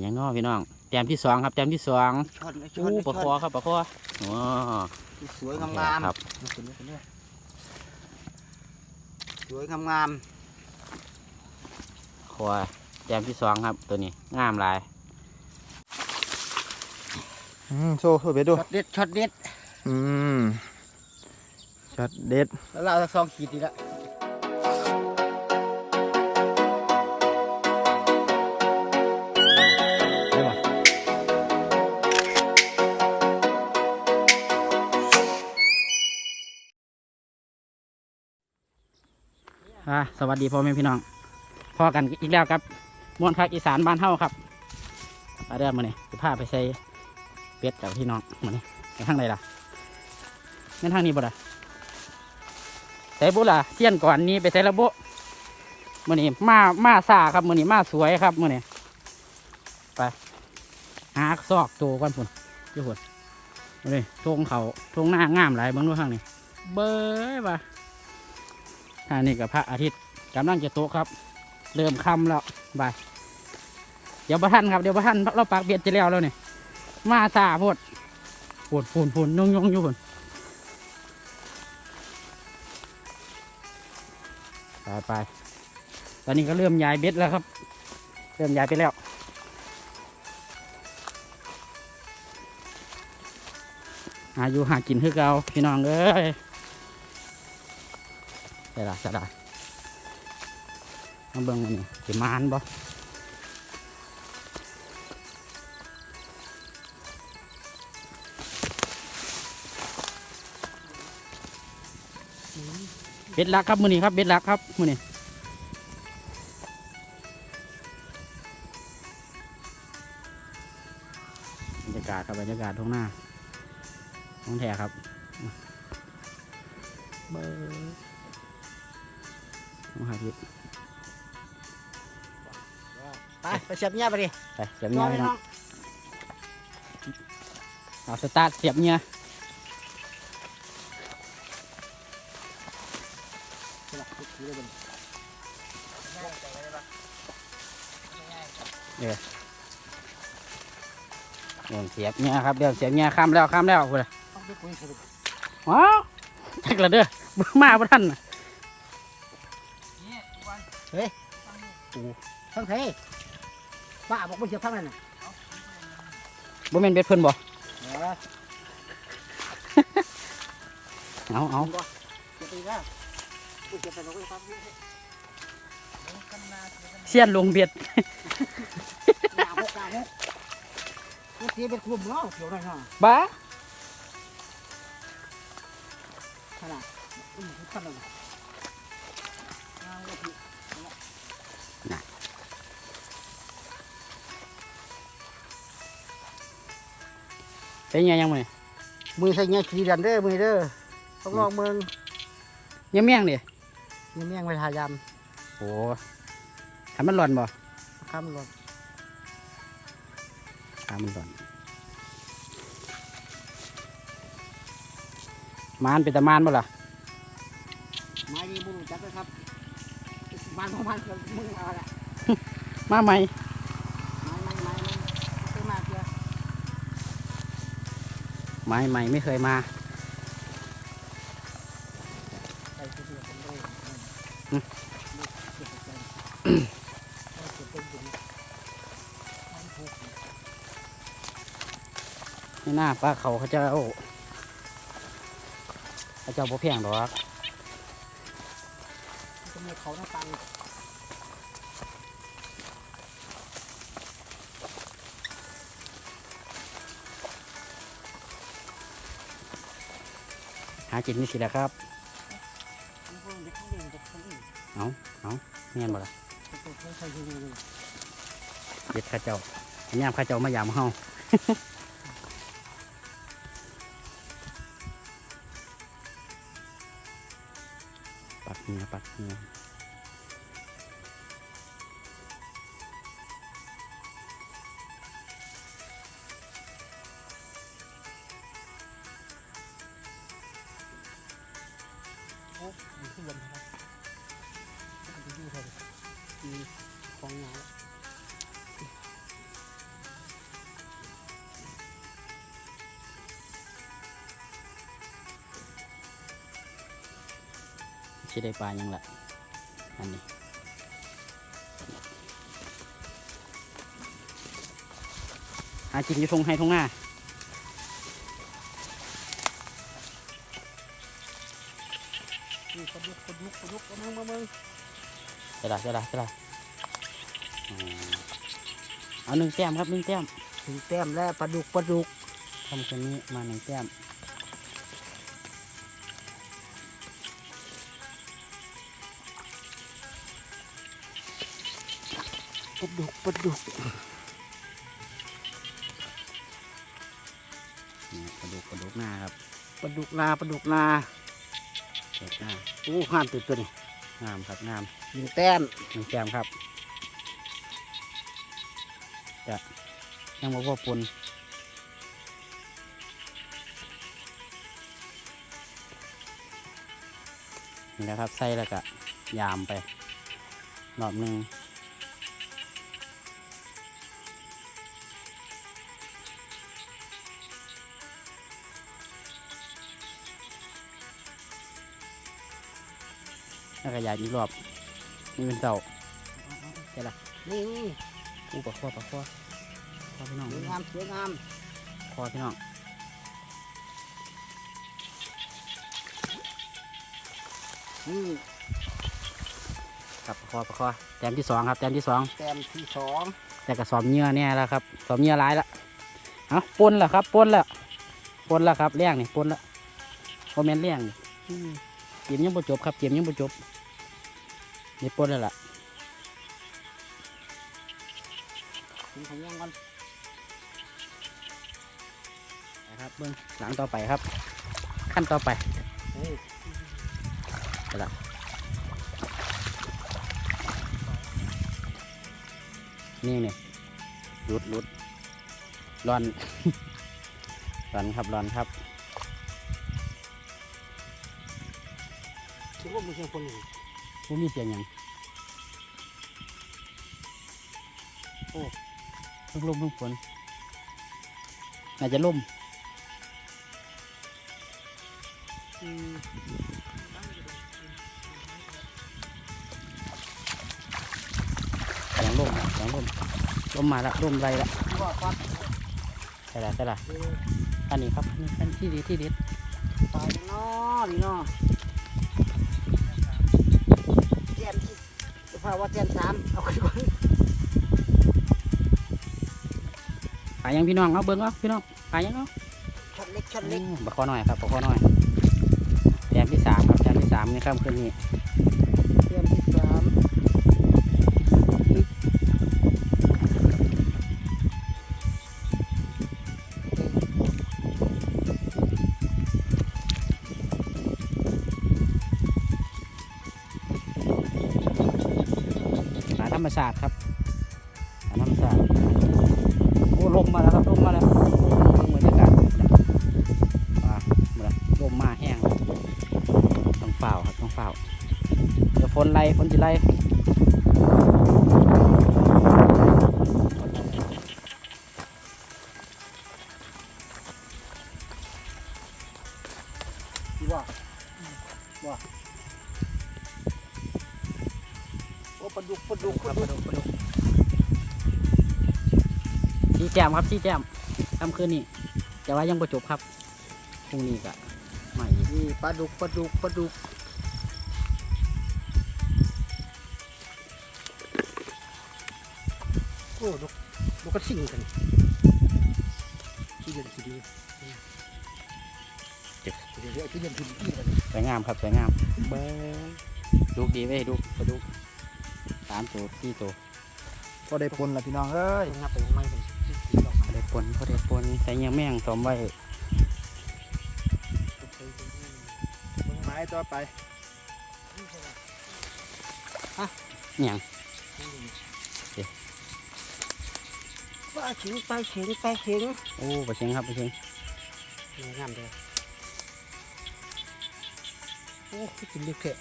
มันยังนอพี่น้องแต้มที่สองครับแต้มที่สองช้อนช้ออู้นปลาคอครับปลาคอโอ้สวยงามครับๆสวยงามคอแต้มที่สองครับตัวนี้งามหลายอืมโซ่โซ่เบ็ดๆดูช็อตเด็ดช็อตเด็ดอืมช็อตเด็ดแล้วเราสักสองขีดดีละ อ่าสวัสดีพ่อแม่พี่น้องพอกันอีกแล้วครับมวนภาคอีสานบ้านเฮาครับมาเริ่มมาเนี่ยจะพาไปใส่เป็ดกับพี่น้องมาเนี่ยไปทางไหนล่ะนั่นทางนี้บ่ล่ะใส่บุล่ะเสี้ยนก่อนนี้ไปใส่ระบบมือนี้มามาซาครับมือนี้มาสวยครับมือนี้ไปหาซอกตัวก่อนพุ่นเดี๋ยวพุ่นมาเลยทงเขาทงหน้างามหลายเบางดูข้างนี้เบ้ยป่ อันนี้กับพระอาทิตย์กำลังจะโตครับ เริ่มค่ำแล้วบายเดี๋ยวประทันครับเดี๋ยวประทันเราปากเบียดจะแล้วแล้วเนี่ยมาซาพดปวดฝุ่นฝุ่นยงยงอยู่ฝุ่นไปไปตอนนี้ก็เริ่มย้ายเบ็ดแล้วครับ เริ่มย้ายไปแล้วหายู่หากินคือเก่าพี่น้องเอ้ย ใช่ละใช่ละมาเบิ่งมันนี่สิมานบ่เบ็ดลักครับมือนี้ครับเบ็ดลักครับมือนี้บรรยากาศครับบรรยากาศท้องหน้าท้องแท้ครับเบอร์ มหาพิษไปไปเสียบเงี้ยไปดิไปเสียบรเงี้อยไปพี่น้น้อองงเอาสตาร์ทเสียบเงี้ยเรื่องเสียบเงี้ยครับเรื่องเสียบเงี้ยข้ามแล้วข้ามแล้วพูดเลยเอาไปคุยกันว้าวจักละเด้อบ่มาบ่ทัน น่ะทั้งไทยป้าบอกว่าเสียบทั้งนั้นน่ะบ่แม่นเบ็ดเพิ่นบ่เออเอาเอาเสียบไปแล้วกูเสียบไปแล้วก็ปั๊บเสียนลงเบ็ดหน้าหกหน้าหกกูเสียเป็นกลุ่มเนาะเขียวหน่อยเนาะบ้าขนาดอืมขนาด เป็นยังยังมื้อนี้มือใส่เงี้ยขี่ดันเด้อมือเด้อต้องลองเมืองยังเมี่ยงดินี่เมี่ยงไปทายโอ้ถ้ามันร้อนบ่ำข้ามรถถ้ามันร้อนมานเป็นตะมานบ่ล่ะไม้ดีบุรุษจักเลยครับบ้านของบ้านก็มึงเอาละมาใหม่ ไม้ใหม่ไม่เคยมาใส่ที่เดียวกันเลยอืมเก็บไปเก็บเป็นอยู่มันถูกนี่หน้าปลาเขาเขาจ้าเขาจ้าบ่แพงดอกจะมีเขาหน้าตัง กินนี่สิแหละครับ เอาเอาเงี้ยบ่ละเด็ดข้าเจ้าย่ามข้าเจ้ามายามเฮาปัดเนื้อปัดเนื้อ ชิได้ปลายังละอันนี้หากินอยู่ทงให้ทงหน้านี่ปลาดุกปลาดุกปลาดุกเอามามาเบิ่งจะได้จะได้จะได้เอาหนึ่งแต้มครับหนึ่งแต้มถึงแต้มแล้วปลาดุกปลาดุกทำแค่นี้มาหนึ่งแต้ม ปลาดุกปลาดุกนี่กระดูกกระดูกหน้าครับปลาดุกนาปลาดุกนาเปิดหน้าโอ้ห้ามตื่นตัวนี่งามครับงามถึงแต้มหนึ่งแต้มครับจะยังบอกว่าปนนี่นะครับใส่แล้วก็ยามไปรอบหนึ่ง แล้วก็ยามอีกรอบนี่เป็นเต่าใช่ละนี่อู้ปลาคอปลาคอคอพี่น้องสวยงามสวยงามคอพี่น้องนี่ครับปลาคอปลาคอแต้มที่สองครับแต้มที่สองแต้มที่สองแต่กระสอบเหงื่อเนี่ยแล้วครับสอบเหงื่อร้ายละเอาปนแล้วครับปนแล้วปนแล้วครับเลี้ยงนี่ปนแล้วคอมเมนต์เลี้ยงนี่อืมเกมยังบ่จบครับเกมยังบ่จบ นี่ปนแล้วล่ะถึงของยังก่อนนะครับเบื้องหลังต่อไปครับ ขั้นต่อไปเฮ้ยนี่เนี่ยรุดรุดร้อนร้อนครับร้อนครับคิดว่ามึงเชียงคนหนึ่ง ผู้มีเสียงหยังโอ้เพิ่งลมเพิ่งฝนน่าจะล่มอืมเสียงล่มเสียงล่มล่มมาละล่มไรละใช่ละใช่ละอันนี้ครับนี่อันที่ดีที่ด็ดตายเนาะนี่เนาะ พาว่าแต้มสามเอาขึ้นก่อนปลายังพี่น้องเอาเบิ้งเอาพี่น้องปลายังเอาช็อตเล็กช็อตเล็กบะคอหน่อยครับบะคอหน่อยแต้มที่สามครับแต้มที่สามนี่ครับคืนนี้แต้มที่สาม มื่อลมมาแห้งต้องเฝ้าครับต้องเฝ้าเดี๋ยวฝนไล่ฝนจะไล่ที่ว่าว่าโอ้ปลาดุกปลาดุกปลาดุกปลาดุกซีแจมครับซีแจมค่ำคืนนี้แต่ว่ายังประจบครับพรุ่งนี้ก็ไม่อีก นี่ปลาดุกปลาดุกปลาดุกโอ้ดุกดุกกระสิ่งกันที่เย็นที่ดีเดี๋ยวเดี๋ยวที่เย็นที่ดีกันสวยงามครับสวยงามเบิ้งดูดีไว้ยดูกระดูกสามตัวสี่ตัวก็ได้ปนละพี่น้องเอ้ยงับไปไม่เป็นที่ดอกพอได้ปนพอได้ปนใส่เงี้ยแม่งสอมไว้ ต่อไปเงี้ยงปลาเข็งปลาเข็งปลาเข็งโอ้ปลาเชียงครับปลาเชียงงามเลยโอ้กินเล็กแค่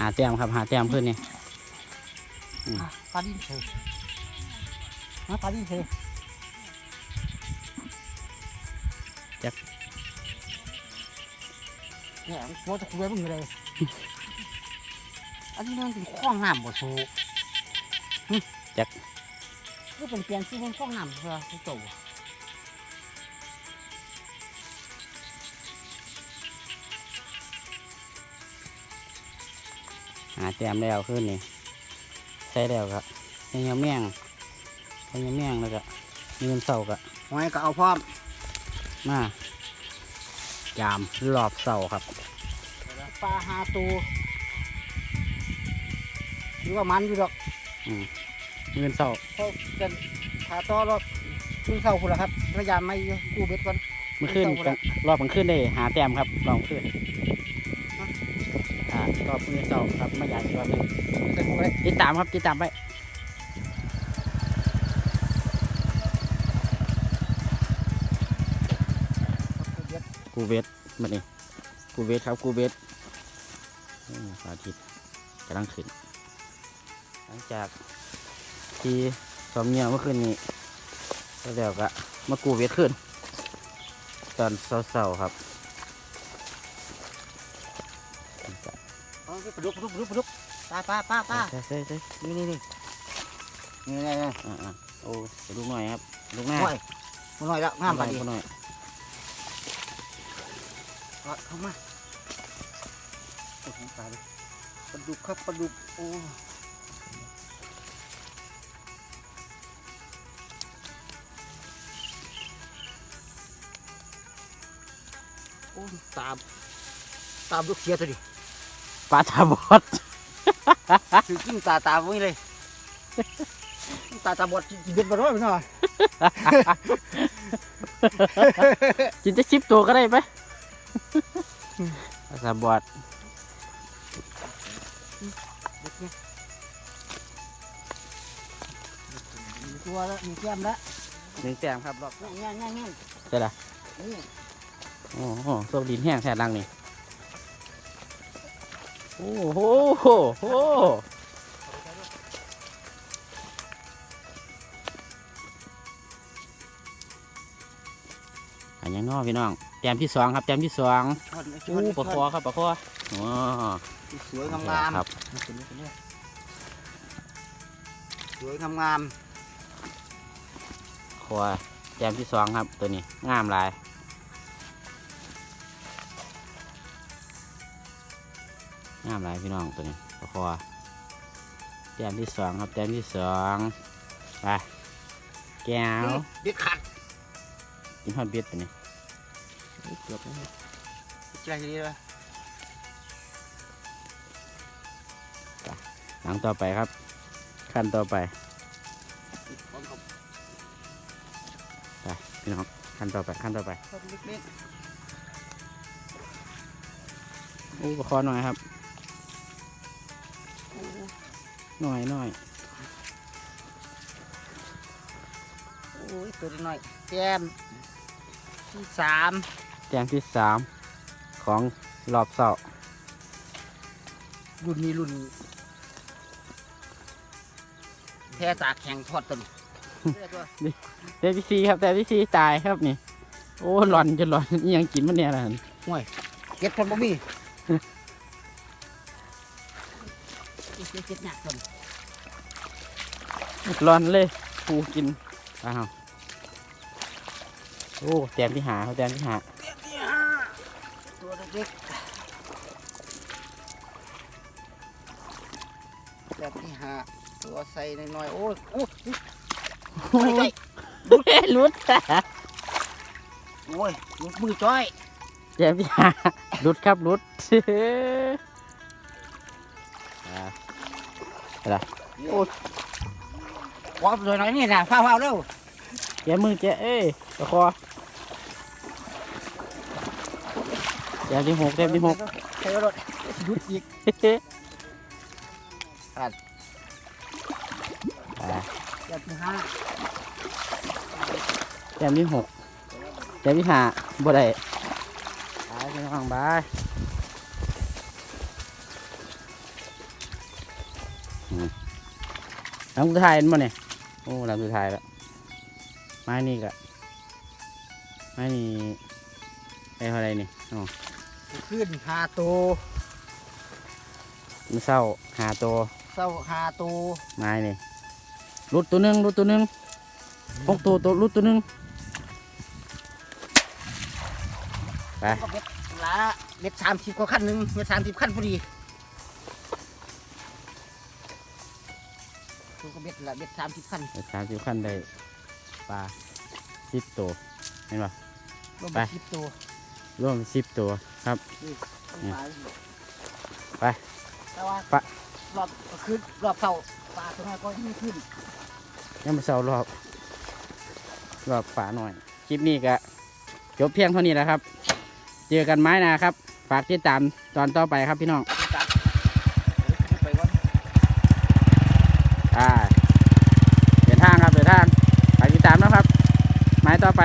หาแต้มครับหาแต้มขึ้นนี่อืมอะปลาดินเทนะปลาดินเทเนี่ยโคตรคุยมึงเลยอันนี้มันเป็นคลองน้ำบ่สูหึจักก็เป็นเปลี่ยนชื่อเป็นคลองน้ำเพื่อให้โตหาแต้มแล้วขึ้นนี่ใส่แล้วครับพยายามแม่งพยายามแม่งแล้วก็มีเงินเสาก็หอยก็เอาพร้อมมายามรอบเสาครับปลาหาตัวหรือว่ามันอยู่ดอกมีเงินเสาเขาเป็นขาต่อรถขึ้นเข้าคุณละครับพยายามไม่กู้เบ็ดก่อนเมื่อคืนเงินเสาบ่ได้รอบมันขึ้นได้หาแต้มครับรอบขึ้น อ่ารอบเงินเสาครับไม่ใหญ่รอบหนึงใส่ถุงเลยติดตามครับติดตามไปกูเวทมานี่กูเวทครับกูเวทอืมสาธิตกำลังขึ้น หลังจากที่สอมเงียเมื่อคืนนี้แล้วเดี๋ยวก็มากูเวทขึ้น ตอนเศร้าๆครับ ปลาดุกปลาดุกปลาดุกปลาดุกปลาปลาปลาปลาใช่ใช่ใช่นี่นี่นี่นี่นี่นี่อ่าโอ้ไปดูหน่อยครับลูกหน้าหน่อยหน่อยแล้วงามปลาดีหน่อยเอาเข้ามาโอ้โหปลาดิปลาดุกครับปลาดุกโอ้โอ้ตามตามลูกเสียตัวดิ ปลาตาบอดคือกินตาตาไว้เลยตาตาบอดกินเบ็ดบอดร้อยไปหน่อยกินจะชิปตัวก็ได้ไหมปลาตาบอดมีตัวแล้วมีแก้มแล้วหนึ่งแต้มครับรอบง่ายง่ายง่ายใช่ละนี่โอ้โหโซดินแห้งแท้ดังนี่ โอ้โหโหโหอันยังนอพี่น้องแต้มที่สองครับแต้มที่สองช้อนช้อู้อนปลาคอครับปลาคออ๋อสวยงามงามครับสวยงามงามคอแต้มที่สองครับตัวนี้งามหลายามหลายพี่น้องตัวนี้ปลาคอแต้มที่สองครับแต้มที่สองไปแก้วเด็ดขาดกินฮอดเบ็ดตัวนี้เกือบแล้วใจดีเลยหลังต่อไปครับ ขั้นต่อไปไปพี่น้องขั้นต่อไปขั้นต่อไปต้นเล็กอู้ปลาคอหน่อยครับ หน่อยหน่อยๆโอ้ยตัวน้อยแก้มที่สามแต้มที่สามของรอบเสาร์รุ่นนี้รุ่นแพ้ตากแข่งทอดตัวนี้เรียกว่าแต้มที่สี่ครับแต้มที่สี่ตายครับนี่ โอ้หลอนจะหลอนอิหยังกินมันเนี่ยนะเก็บคนบ่มี เก็บเก็บหนักคนหลอนเลยปูกินอ้าวโอ้แต้มที่หาเขาแต้มที่หาตัวเล็กๆแบบนี้ฮะตัวใส่น้อยๆโอ้ยโอ้ยโอ้ใส่ยรุดโอ้ยลูกมือจ้อยแต้มที่หารุดครับรุด อะไรโอ้ยวางตัวน้อยนี่นะฟ้าวๆเร็วแกะมือแกะเอ้ยตะคอแต้มที่หกแต้มที่หกใส่รถยุดอีกอ่าแบบนี้ฮะแต้มที่หกแต้มที่ห้าบ่ได้บายพี่น้องบาย ลำสุดท้ายเห็นบ่เนี่ยโอ้ลำสุดท้ายแล้วไม้นี่ก็ไม้นี่ไอ้เท่าไรนี่อ๋อขึ้นหาตัวมันเศร้าหาตัวเศร้าหาตัวไม้นี่รุดตัวหนึงรุดตัวหนึงหกตัวตัวรุดตัวหนึงไปก็เบ็ดละเบ็ดสามสิบกว่าขั้นหนึ่งเบ็ดสามสิบขั้นพอดี ละเบ็ดสามสิบขั้นสามสิบขั้นได้ปลาสิบตัวเห็นป่ะรวมไปสิบตัวรวมสิบตัวครับต้นเนี่ยปลาไปแต่ว่าไปรอบก็คือรอบเท่าปลาตัวนั้นก็ยิ่งขึ้นยังมาเศร้ารอบรอบป่าหน่อยคลิปนี้ก็จบเพียงเท่านี้แหล้วครับ เจอกันไม้หนะครับ ฝากติดตามตอนต่อไปครับพี่น้อง จับไปวัน อ่าเดินทางครับเดินทางฝากติดตามนะครับ ไม้ต่อไป